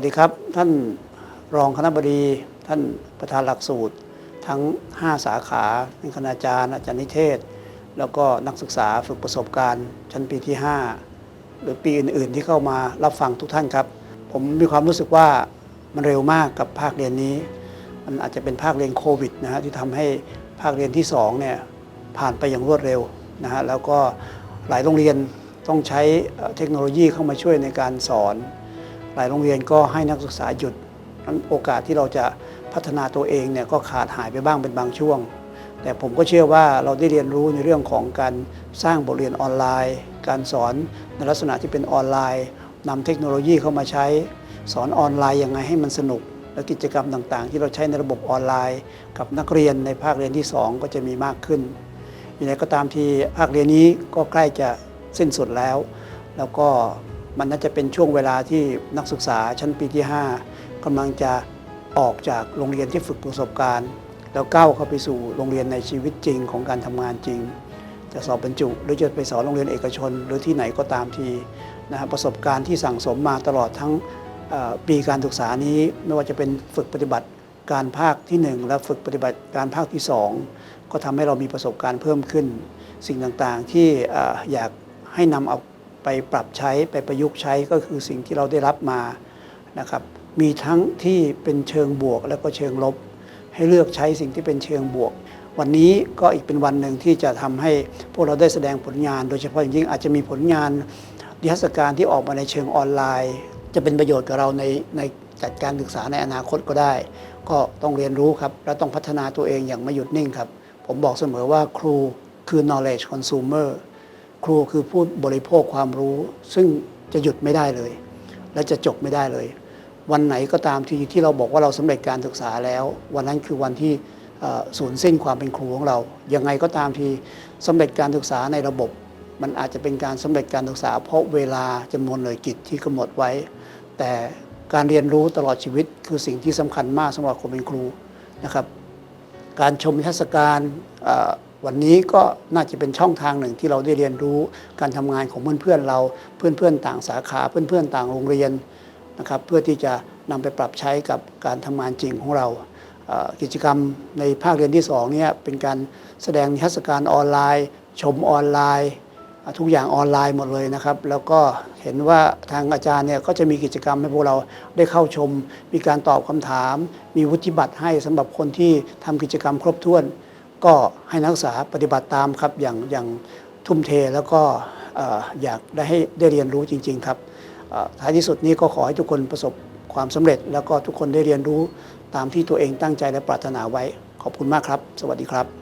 สดีครับ ท่านรองคณะบดี ท่านประธานหลักสูตร ทั้ง 5 สาขาเป็นคณาจารย์อาจารย์นิเทศ แล้วก็นักศึกษาฝึกประสบการณ์ชั้นปีที่ 5 หรือปีอื่น ๆ ที่เข้ามารับฟังทุกท่านครับ ผมมีความรู้สึกว่ามันเร็วมากกับภาคเรียนนี้ มันอาจจะเป็นภาคเรียนโควิดนะฮะที่ทำให้ภาคเรียนที่2เนี่ยผ่านไปอย่างรวดเร็วนะฮะแล้วก็หลายโรงเรียนต้องใช้เทคโนโลยีเข้ามาช่วยในการสอน หลายโรงเรียนก็ให้นักศึกษาหยุดนั้นโอกาสที่เราจะพัฒนาตัวเองเนี่ยก็ขาดหายไปบ้างเป็นบางช่วง แต่ผมก็เชื่อว่าเราได้เรียนรู้ในเรื่องของการสร้างบทเรียนออนไลน์ การสอนในลักษณะที่เป็นออนไลน์นำเทคโนโลยีเข้ามาใช้ สอนออนไลน์ยังไงให้มันสนุก และกิจกรรมต่างๆ ที่เราใช้ในระบบออนไลน์ กับนักเรียนในภาคเรียนที่ 2 ก็จะมีมากขึ้นอย่างไรก็ตามที่ภาคเรียนนี้ก็ใกล้จะสิ้นสุดแล้ว แล้วก็ มันน่าจะเป็นช่วงเวลาที่นักศึกษาชั้นปีที่ 5กำลังจะออกจากโรงเรียนที่ฝึกประสบการณ์ แล้วก้าวเข้าไปสู่โรงเรียนในชีวิตจริงของการทำงานจริง จะสอบบรรจุ หรือจะไปสอนโรงเรียนเอกชน หรือที่ไหนก็ตามทีนะครับประสบการณ์ที่สั่งสมมาตลอดทั้งปีการศึกษานี้ไม่ว่าจะเป็นฝึกปฏิบัติการภาคที่ 1 และฝึกปฏิบัติการภาคที่ 2 ก็ทำให้เรามีประสบการณ์เพิ่มขึ้น สิ่งต่างๆที่เอ่ออยากให้นำเอา ไปปรับใช้ไปประยุกต์ใช้ก็คือสิ่งที่เราได้รับมานะครับมีทั้งที่เป็นเชิงบวกและก็เชิงลบ ให้เลือกใช้สิ่งที่เป็นเชิงบวก วันนี้ก็อีกเป็นวันหนึ่งที่จะทำให้พวกเราได้แสดงผลงาน โดยเฉพาะอย่างยิ่งอาจจะมีผลงานนิทรรศการที่ออกมาในเชิงออนไลน์ จะเป็นประโยชน์กับเราในในจัดการศึกษาในอนาคตก็ได้ ก็ต้องเรียนรู้ครับ และต้องพัฒนาตัวเองอย่างไม่หยุดนิ่งครับ ผมบอกเสมอว่าครูคือ knowledge consumer ครูคือผู้บริโภคความรู้ ซึ่งจะหยุดไม่ได้เลย และจะจบไม่ได้เลย วันไหนก็ตามทีที่เราบอกว่าเราสำเร็จการศึกษาแล้ว วันนั้นคือวันที่สูญสิ้นความเป็นครูของเรา ยังไงก็ตามทีสำเร็จการศึกษาในระบบ มันอาจจะเป็นการสำเร็จการศึกษา เพราะเวลาจำนวนหน่วยกิจที่กำหนดไว้ แต่การเรียนรู้ตลอดชีวิตคือสิ่งที่สำคัญมากสำหรับคนเป็นครูนะครับ การชมนิทรรศการ วันนี้ก็น่าจะเป็นช่องทางหนึ่งที่เราได้เรียนรู้การทำงานของเพื่อนๆเรา เพื่อนๆ ต่างสาขาเพื่อนๆ ต่างโรงเรียนนะครับเพื่อที่จะนำไปปรับใช้กับการทำงานจริงของเรา กิจกรรมในภาคเรียนที่2เนี่ยเป็นการแสดงนิทรรศการออนไลน์ ชมออนไลน์ ทุกอย่างออนไลน์หมดเลยนะครับ แล้วก็เห็นว่าทางอาจารย์เนี่ยก็จะมีกิจกรรมให้พวกเราได้เข้าชม มีการตอบคำถาม มีวุฒิบัตรให้สำหรับคนที่ทำกิจกรรมครบถ้วน ก็ให้นักศึกษาปฏิบัติตามครับอย่างอย่างทุ่มเทแล้วก็เอ่อยากได้ให้ได้เรียนรู้จริง ๆ ครับท้ายที่สุดนี้ก็ขอให้ทุกคนประสบความสำเร็จ แล้วก็ทุกคนได้เรียนรู้ตามที่ตัวเองตั้งใจและปรารถนาไว้ ขอบคุณมากครับ สวัสดีครับ